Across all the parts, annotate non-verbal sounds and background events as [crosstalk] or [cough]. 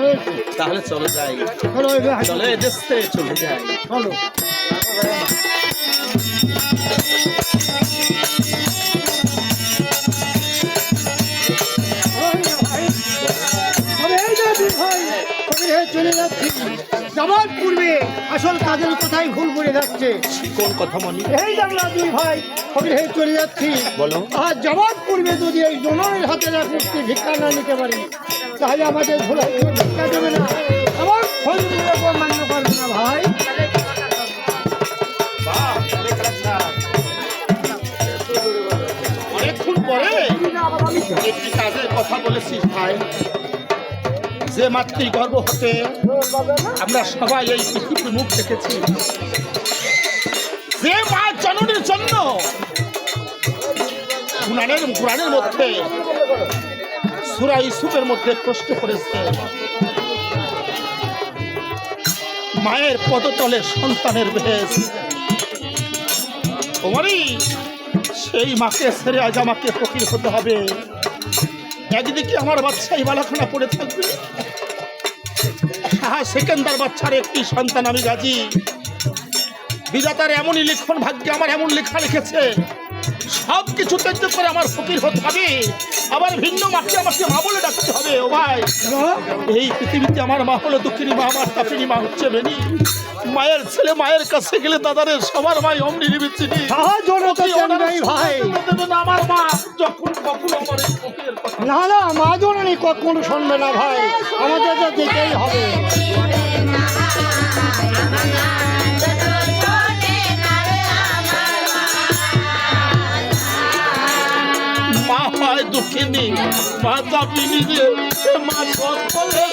হয়েছে। তাহলে চলো যাই। চলো এদেশ থেকে চলে যাই। চলো। যাচ্ছি। যাবার পূর্বে আসল কাজের কথাই ভুল করে যাচ্ছে। কোন কথা মনি? এই জানলা দুই ভাই চলে যাচ্ছি। বলো। আর যাওয়ার পূর্বে যদি এই জনের হাতে মুক্তি ভিক্ষা না নিতে পারি। তাহলে আমাদের কেউ ভিক্ষা দেবে না। আমার ফল মান্য করবে না ভাই। একটি কাজের কথা ভাই। যে হতে আমরা সবাই এই পৃথিবীর মুখ দেখেছি। যে মা জননীর জন্য কোরআনের মধ্যে সুরা ইসুফের মধ্যে প্রশ্ন করেছে, মায়ের পদতলে সন্তানের বেশ। তোমারই সেই মাকে ছেড়ে আজ আমাকে ফকির হতে হবে। একদিকে আমার বাচ্চা এই বালাখানা পড়ে থাকবে। সাহা সেকেন্দার বাচ্চার একটি সন্তান আমি গাজী বিধাতার এমনই লিখন ভাগ্যে আমার এমন লেখা লিখেছে। সব কিছু ত্যায্য করে আমার ফকির হতে হবে আবার ভিন্ন মাকে আমাকে মা বলে ডাকতে হবে ও ভাই এই পৃথিবীতে আমার মা হলো দুঃখিনী মা আমার তাপিনী মা হচ্ছে বেনি মায়ের ছেলে মায়ের কাছে গেলে দাদারে সবার মাই অমনি নিবিচ্ছিনি সাহায্য তো চান নাই ভাই আমার মা যখন কখন আমার না না মা জননী কখনো শুনবে না ভাই আমাদের তো যেতেই হবে দুঃখিনী মা তাপিনী রে মা সকলে।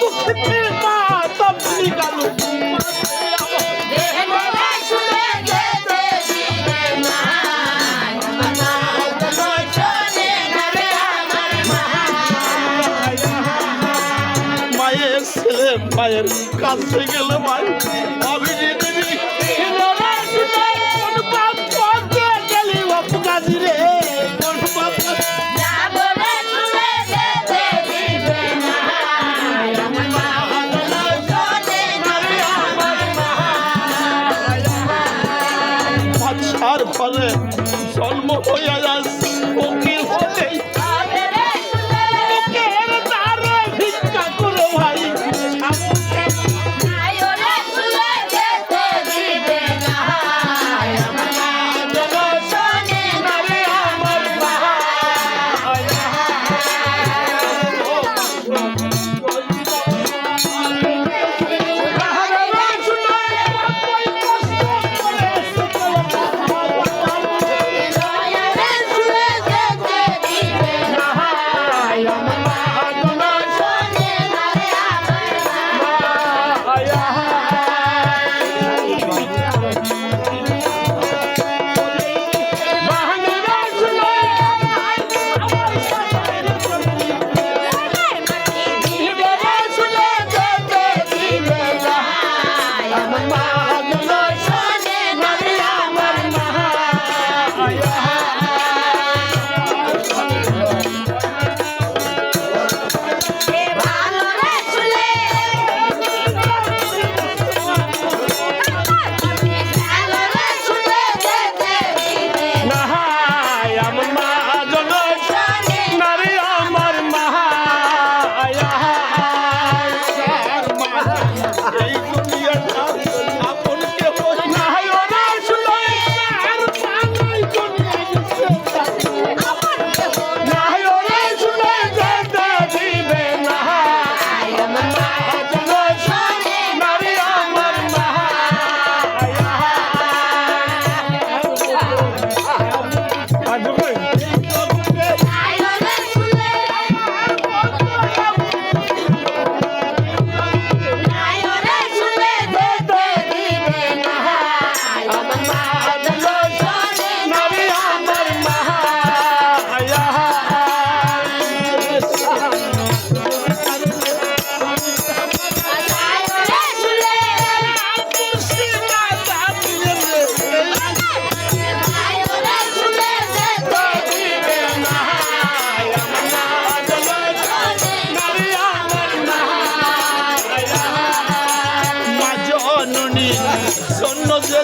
দুঃখিনী মা তাপিনী কালু মায়ের ছেলে, মায়ের কাছে গেলে মায়ের অভিনয় সৈন্য যে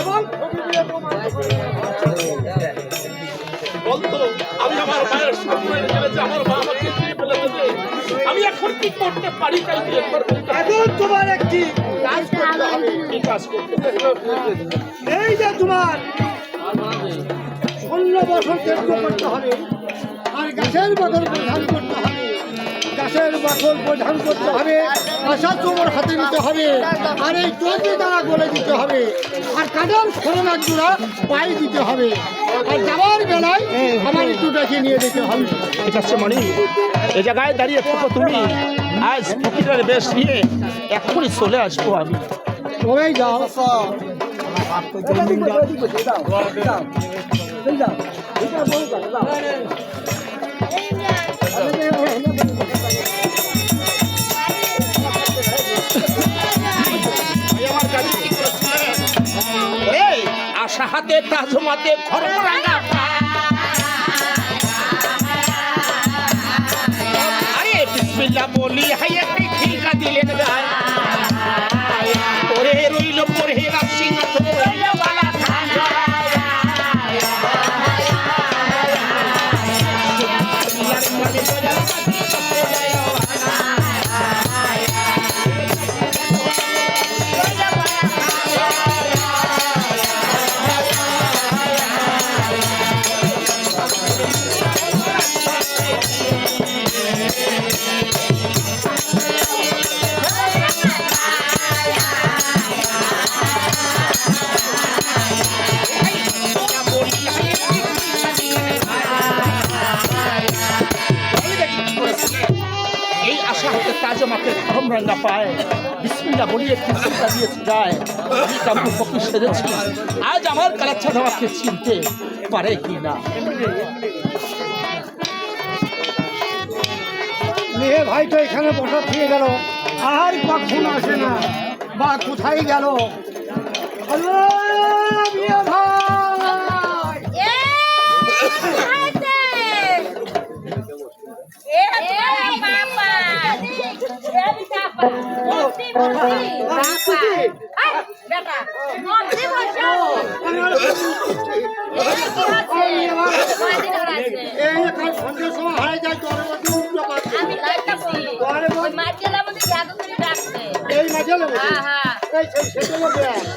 এবং ফকিরকে প্রমাণ করবে না। বলতো আমি আমার মায়ের আমার মা আমাকে আমি এখন কি করতে পারি তাই এখন তোমার একটি এই যে তোমার ষোলো বছর ত্যাগ করতে হবে, আর গাছের বাকল প্রধান করতে হবে, গাছের বাকল প্রধান করতে হবে, আশা তোমার হাতে নিতে হবে, আর এই চলতে তারা গলে দিতে হবে, আর কাদার খরনার জোড়া পায়ে দিতে হবে, আর যাওয়ার বেলায় আমার একটু ডেকে নিয়ে যেতে হবে। এই জায়গায় দাঁড়িয়ে তুমি। আজ ফকিরের বেশ নিয়ে এখনই চলে আসব আমি সবাই যাও? আশা হাতে তাজমাতে খরমরাঙ্গা আরে বিসমিল্লাহ বলি হাই একটি ঠিকা দিলেন গায় মাকে না পাই বিসমিল্লা বলি একটি চিন্তা দিয়েছে যায়। আমি কামু পক্ষে সেরেছি আজ আমার কালাচ্ছা আমাকে চিনতে পারে কি না মেয়ে ভাই তো এখানে বসা থেকে গেল। আর কখন আসে না। বা কোথায় গেল? হ্যালো এই যে কাল সন্ধ্যের সময় হারিয়ে যায় তোর মধ্যে উল্টো পাচ্ছে এই মাঝে লোক এই সেই সেটা লোক ওই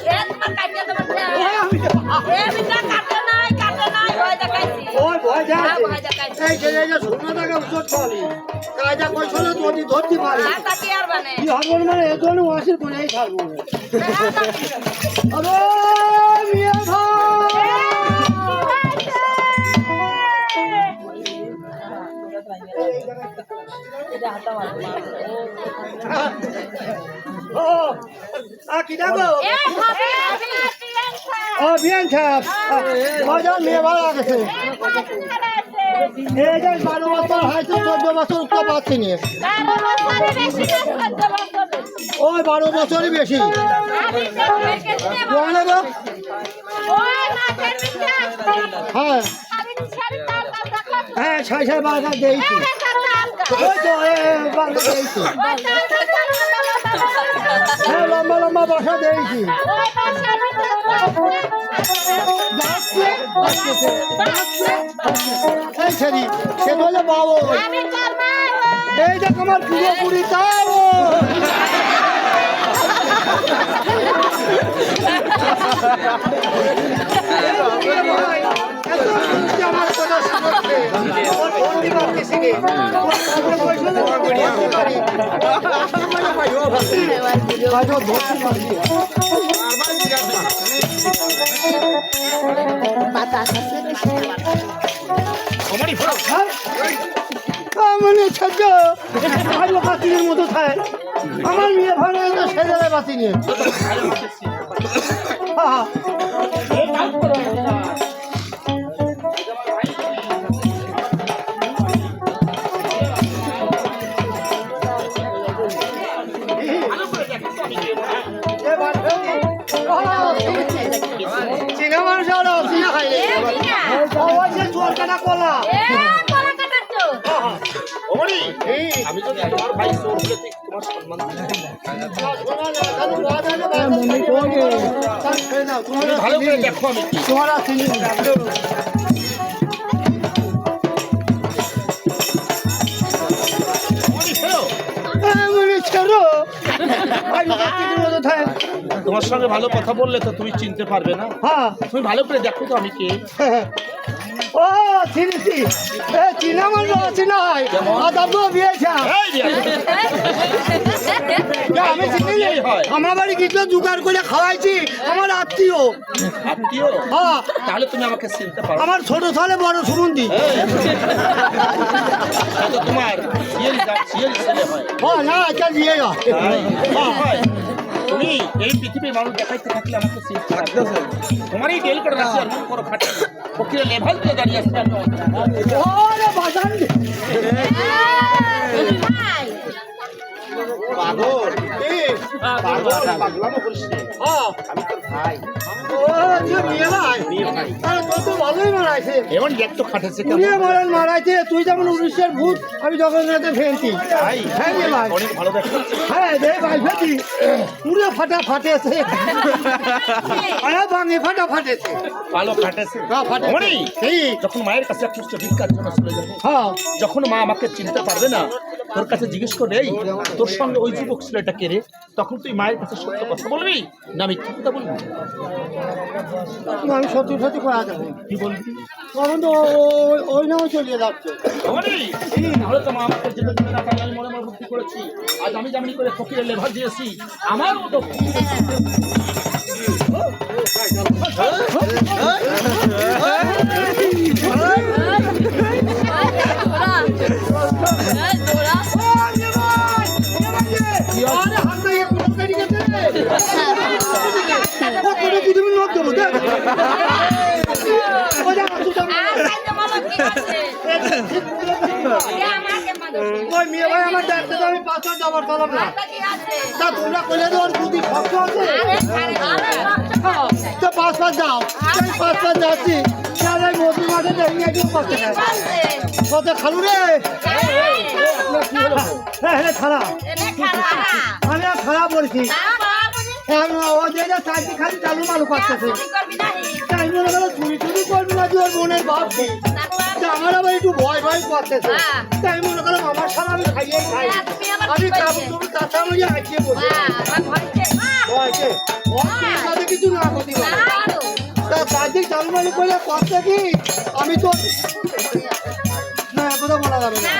ভয় যায় এই যে এই যে সোনা টাকা উচ্চ চলে কাজা কই চলে যদি ধরতে পারি। কি হবে মানে ওয়াসির আরে মিয়া ভাই ও আ কি দেখো? ও বিয়ান সাহেব মজা মেয়ে ভালো লাগছে এই যে বারো বছর হয়তো চোদ্দ বছর উঠতে পারছি না। ওই বারো বছরই বেশি। হ্যাঁ। হ্যাঁ ছয় ছয় বারো দিয়েছি ওই তো এ, দিয়েছি হ্যাঁ লম্বা লম্বা বসা দিয়েছি। এই ছেড়ি সে বলে বাবু এই দেখ আমার পুরোপুরি তাও আমার কথা ওর বন্দি করতেছি রে মানে সহ্য ভালো বাতিলের মতো খায় আমার মেয়ে ভালো সেজালে বাতি নিয়ে। আমি যদি তোমার ভাই চোর হলে তুই তোমার সম্মান ভালো করে দেখো আমি কি তোমারা চিনি ওমনি ছেড়ো। ছেড়ো আমি যাচ্ছি তুমি কোথায়? তোমার সঙ্গে ভালো কথা বললে তো তুমি চিনতে পারবে না হ্যাঁ তুমি ভালো করে দেখো তো আমি কে [laughs] ও চিনছি। এ চিনা আমার বাবা চিনা হয়। বিয়েছা আমি চিনি। আমার বাড়ি কিছু জোগাড় করে খাওয়াইছি। আমার আত্মীয়। আত্মীয়? হ্যাঁ। তাহলে তুমি আমাকে চিনতে পারো। আমার ছোট সালে বড় সুগন্ধি। তোমার ছেলে হয়। না আজকাল বিয়ে হয়। তুমি এই পৃথিবীর মানুষ দেখাইতে থাকলে আমাকে তোমার এই ডেল করে রাখছি আর মন করো খাটে। পক্ষে লেভেল দিয়ে দাঁড়িয়ে আসছে আমি পাগল। পাগল। পাগলামো করিস হ্যাঁ আমি তোর ভাই। ও তুই তো মারাইছে। যেমন উড়িষ্যার ভূত আমি জগন্নাথে ফেলছি হ্যাঁ রে ভাই। অনেক ভালো দেখো। হ্যাঁ ফেলছি পুরো ফাটা ফাটেছে। আরে ভাঙে ফাটা ফাটেছে। ভালো হ্যাঁ ফাটেছে। যখন মায়ের কাছে একটু ভিক্ষার জন্য চলে যাব হ্যাঁ। যখন মা আমাকে চিনতে পারবে না তোর কাছে জিজ্ঞেস করে এই তোর সঙ্গে ওই যুবক ছেলেটা কে রে তখন তুই মায়ের কাছে সত্য কথা বলবি না মিথ্যা কথা বলবি আমি সত্যি সত্যি করা যাবে কি বলবি তখন তো ওই- নাও চলিয়ে যাচ্ছে তাহলে তো আমাকে যেতে না আমি মনে মনে বুদ্ধি করেছি আজ আমি যেমনি করে ফকিরের লেভার দিয়েছি আমার মতো আমি যাবার পারলাম না তা তোমরা কইলে তো বুদ্ধি শক্ত আছে? তো পাঁচ পাঁচ যাও। এই পাঁচ পাঁচ যাচ্ছি। তাহলে নদীর মাঠে দেখি একটু কষ্ট কত খালু রে? হ্যাঁ হ্যাঁ খারাপ আমি আর খারাপ বলছি। হ্যাঁ ও যে চারটি খালি চালু মালু পাচ্ছে তাই চুরি চুরি করবি না যে ওর তা আমার আবার একটু ভয় ভয় করতেছে। হ্যাঁ। তাই মনে করো আমার সারা আমি খাইয়ে খাই। হ্যাঁ, আমি করলে? চোপড় আঁকিয়ে বসে ভয়কে? কিছু না করতে তা করতে কি? আমি তো না কথা বলা যাবে না।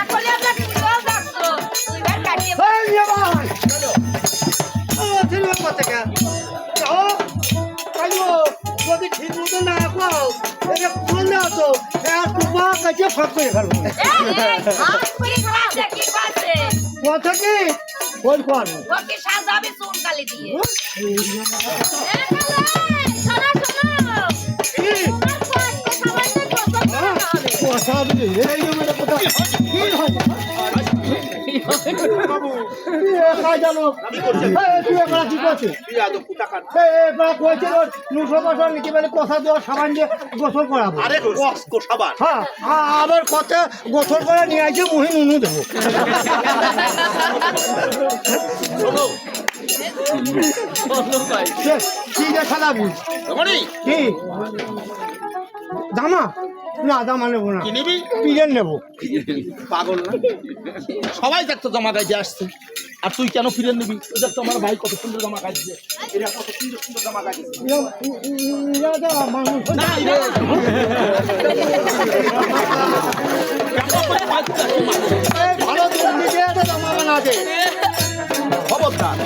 কাছে ফাঁক করে ফেলব। কথা কি বল কোন সাজাবি চুন কালি দিয়ে। কথা এই কথা কি? হয় গোসল করাবো হ্যাঁ আবার কথা গোসল করে নিয়ে আসে মুহি নুনু দেবো সে, কি? যে কি দামা না দামা নেব না কি নিবি? পিজেন নেব। পাগল না? সবাই দেখতো জমা গাইতে আসছে। আর তুই কেন ফিরে নিবি? ওই দেখতো আমার ভাই কত সুন্দর জমা গাইছে এরা কত সুন্দর সুন্দর জমা গাইছে না ভালো দুর্নীতি আছে বানাতে খবরদার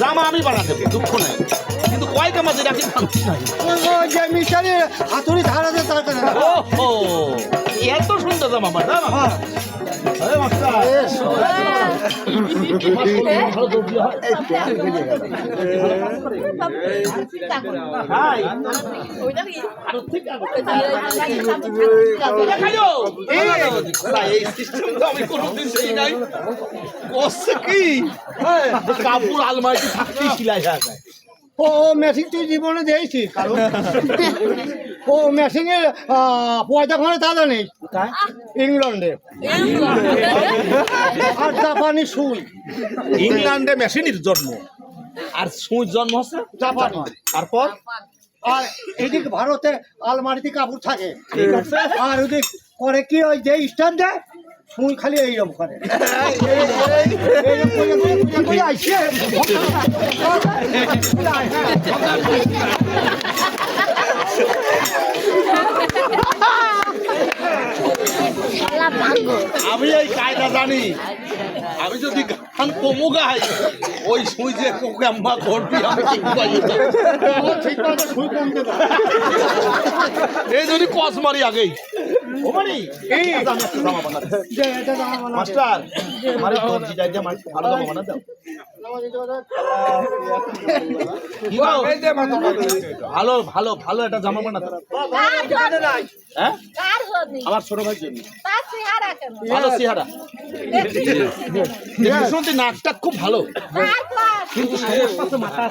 জামা আমি বানাতে দুঃখ নাই। কিন্তু কয় কামাতে রাখি যে মিশালি হাতুড়ি ধার আছে তার কাছে। ও এত সুন্দর জামা আমার জামা হ্যাঁ আরে মাস্টার আমার শরীর ভালো দর্জি হয় হাই আরও ঠিক আছে খাইও এই সিস্টেম তো আমি কোনোদিন সেই নাই কষ্ট কি কাপড় আলমারিতে থাকতেই সিলাই হয়ে যায় ও মেশিন তুই জীবনে দিয়েছি কারণ ও মেশিনের পয়সা খানে দাদা নেই ইংল্যান্ডে আর জাপানি সুই ইংল্যান্ডে মেশিনের জন্ম আর সুই জন্ম হচ্ছে জাপানি তারপর আর এদিকে ভারতে আলমারিতে কাপড় থাকে আর ওদিক করে কি ওই যে স্ট্যান্ড দেয় সুই খালি এইরকম করে আমি এই কায়দা জানি আমি যদি গান কমু গাই ওই সুই যে কোকে আম্মা করবি আমি। এই যদি কস মারি আগেই এই, আচ্ছা। মাস্টার আমার ভালো জামা বানা দাও? ভালো ভালো ভালো একটা জামা বানাতে হ্যাঁ? আমার ছোট ভাই জন্য। ভালো চেহারা। শুনতে নাকটা খুব ভালো। কিন্তু সমস্যা তো মাথা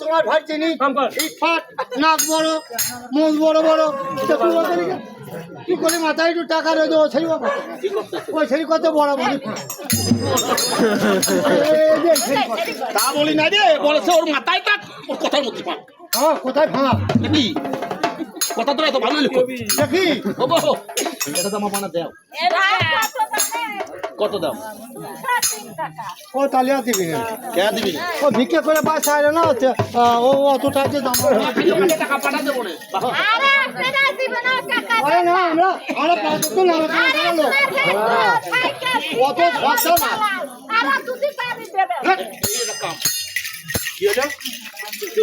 তোমার ভাই চিনি ফিটফাট, নাক বড় মুখ বড় বড় তা বলি? তুই করে মাথায় একটু টাকা রয়ে দেবো ছেলে কত বড় বড় তা বলি না রে বলেছে ওর মাথায় তাক ওর কথার মধ্যে হ্যাঁ কোথায় ভাঙা কি কথা তো এত ভালো লিখো দেখি এটা জামা বানা দাও কত টাকা ও তালিয়া দিবি? না কে দিবি ও ভিক্ষে করে বাস আইলে না হচ্ছে ও অত টাকা দাম টাকা পাঠা দেবো না আরে আরে না আমরা আমরা পাঁচ তো না আরে। অত খরচা না। আরে কি